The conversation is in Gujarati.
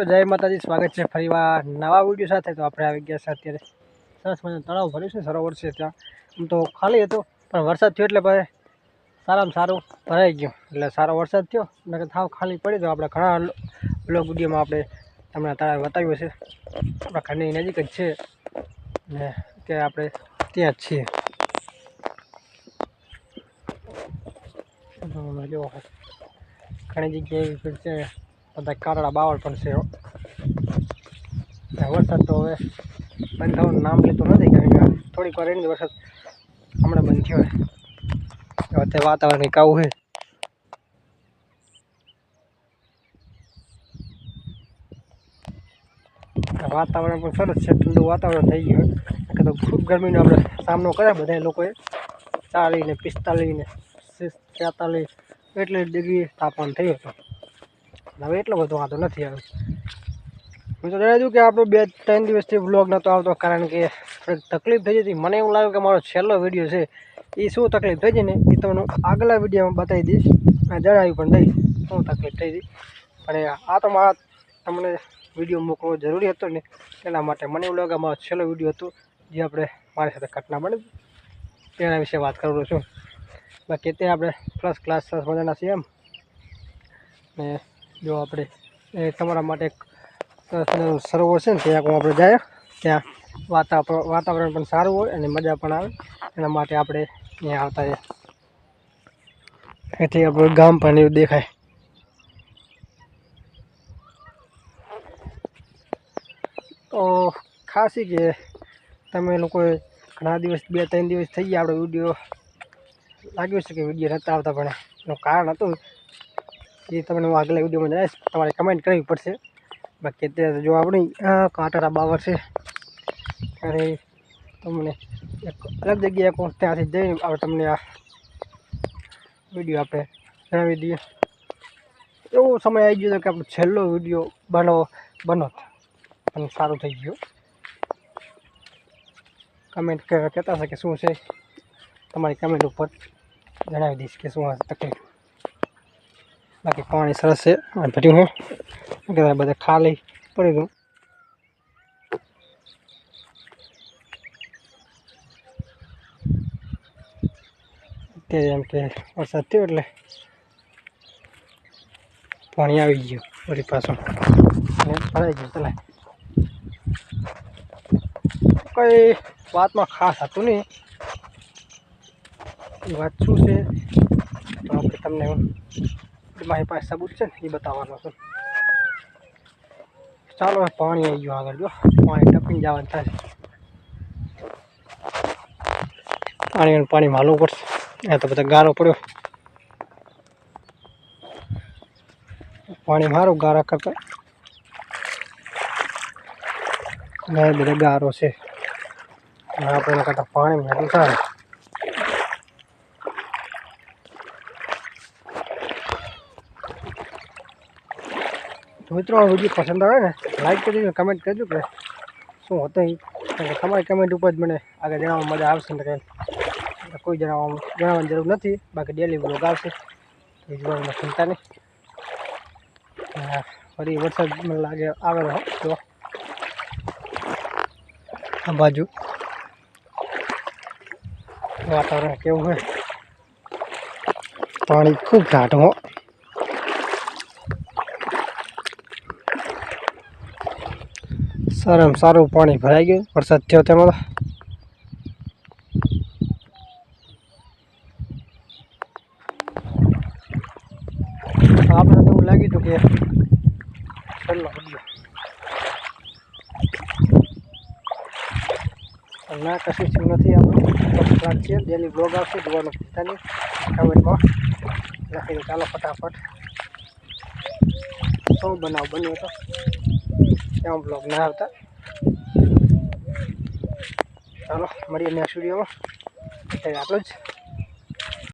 મિત્રો, જય માતાજી, સ્વાગત છે ફરીવાર નવા વીડિયો સાથે. તો આપણે આવી ગયા છે અત્યારે સરસ મજાનું તળાવ ભર્યું છે, સરોવર છે ત્યાં. આમ તો ખાલી હતું, પણ વરસાદ થયો એટલે ભાઈ સારામાં સારું ભરાઈ ગયું. એટલે સારો વરસાદ થયો, નકર થાવ ખાલી પડી તો આપણે ઘણા બ્લોગ વિડીયોમાં આપણે તમને તળાવ બતાવ્યું છે આપણા ઘરની નજીક જ છે ને અત્યારે આપણે ત્યાં જ છીએ. ઘણી જગ્યાએ બધા કારડા બાવળ પણ છે વરસાદ તો હવે બંધ થવાનું નામ લેતો નથી કારણ કે થોડીક વાર એની વરસાદ હમણાં બંધ થયો. અત્યારે વાતાવરણ એક આવું છે. વાતાવરણ પણ સરસ છે, ઠંડુ વાતાવરણ થઈ ગયું કે તો ખૂબ ગરમીનો આપણે સામનો કર્યા બધા લોકોએ. ચાલીસ ને પિસ્તાલીસ ને તેતાલીસ એટલી ડિગ્રી તાપમાન થયું હતું. હવે એટલો બધો વાંધો નથી આવ્યો મેં તો જણાવ્યું કે આપણો બે ત્રણ દિવસથી વ્લોગ નહોતો આવતો કારણ કે તકલીફ થઈ જતી. મને એવું લાગ્યું કે મારો છેલ્લો વીડિયો છે. એ શું તકલીફ થઈ હતી ને એ તમને આગલા વિડીયોમાં બતાવી દઈશ. અને જણાવ્યું પણ દઈશ શું તકલીફ થઈ હતી. અને આ તો મારા તમને વીડિયો મૂકવો જરૂરી હતો ને તેના માટે મને એવું લાગે મારો છેલ્લો વીડિયો હતો જે આપણે મારી સાથે ઘટના બની. તેના વિશે વાત કરું છું. બાકી તે આપણે પ્લસ ક્લાસ મજાના છીએ એમ. ને જો આપણે તમારા માટે સરોવર છે ને, ત્યાં આપણે જાય. ત્યાં વાતાવરણ વાતાવરણ પણ સારું હોય અને મજા પણ આવે. એના માટે આપણે ત્યાં આવતા રહીએ એથી આપણું ગામ પણ એવું દેખાય. તો ખાસી કે તમે લોકોએ ઘણા દિવસ, બે, ત્રણ દિવસ થઈ ગયા આપણે વીડિયો લાગ્યું છે કે વીડિયો નહોતા આવતા પણ એનું કારણ હતું એ તમને હું આગલા વિડીયોમાં જણાવીશ, તમારે કમેન્ટ કરવી પડશે. બાકી અત્યારે જો આપણી કાંટારા બાવર છે. ત્યારે તમને એક અલગ જગ્યાએ કોણ ત્યાંથી જઈને આપણે તમને આ વીડિયો આપણે જણાવી દઈએ. એવો સમય આવી ગયો હતો કે આપણો છેલ્લો વીડિયો બનાવો બનો અને સારું થઈ ગયું. કમેન્ટ કહેતા હશે કે શું છે? તમારી કમેન્ટ ઉપર જણાવી દઈશ કે શું હશે તકલીફ બાકી પાણી સરસ છે. અને ભર્યું છે કે બધા ખાલી પડી ગયું. અત્યારે એમ કે વરસાદ થયો એટલે પાણી આવી ગયું વળી પાછું. અને ભરાઈ ગયું ચલાય કંઈ વાતમાં ખાસ હતું નહીં. એ વાત શું છે? તો આપણે તમને મારી પાસે સબૂત છે ને, એ બતાવવાનો છે. ચાલો પાણી આવી ગયું આગળ, જો. પાણી ટપીને જવાનું થાય. પાણી પાણી માલવું પડશે. એ તો બધા ગારો પડ્યો. પાણી મારો ગારા કરતા. બધા ગારો છે. આપણે કરતાં પાણી મેળવું સારું તો મિત્રો વીડિયો પસંદ આવે ને લાઈક કરી કમેન્ટ કરજો કે શું હતું એ તમારી કમેન્ટ ઉપર જ મને આગળ જણાવવામાં મજા આવશે ને કે કોઈ જણાવવા જણાવવાની જરૂર નથી. બાકી ડેલી બ્લોગ આવશે. તો જોવામાં ચિંતા નહીં. ફરી વરસાદ મને લાગે આવેલો તો આ બાજુ. વાતાવરણ કેવું હોય પાણી ખૂબ ઘાટ હો. સારામાં સારું પાણી ભરાઈ ગયું. વરસાદ થયો તેમાં આપણે એવું લાગ્યું હતું કે ના, કશું થયું નથી આપણે ડેલી બ્લોગ આવશે, જોવાનું ભૂલતા નહીં. કમેન્ટમાં લખી ચાલો ફટાફટ. શું બનાવ બન્યો હતો? ત્યાં બ્લોગ ના આવતા? ચાલો મળીએ નેક્સ્ટ વિડીયોમાં. અત્યારે આટલું જ.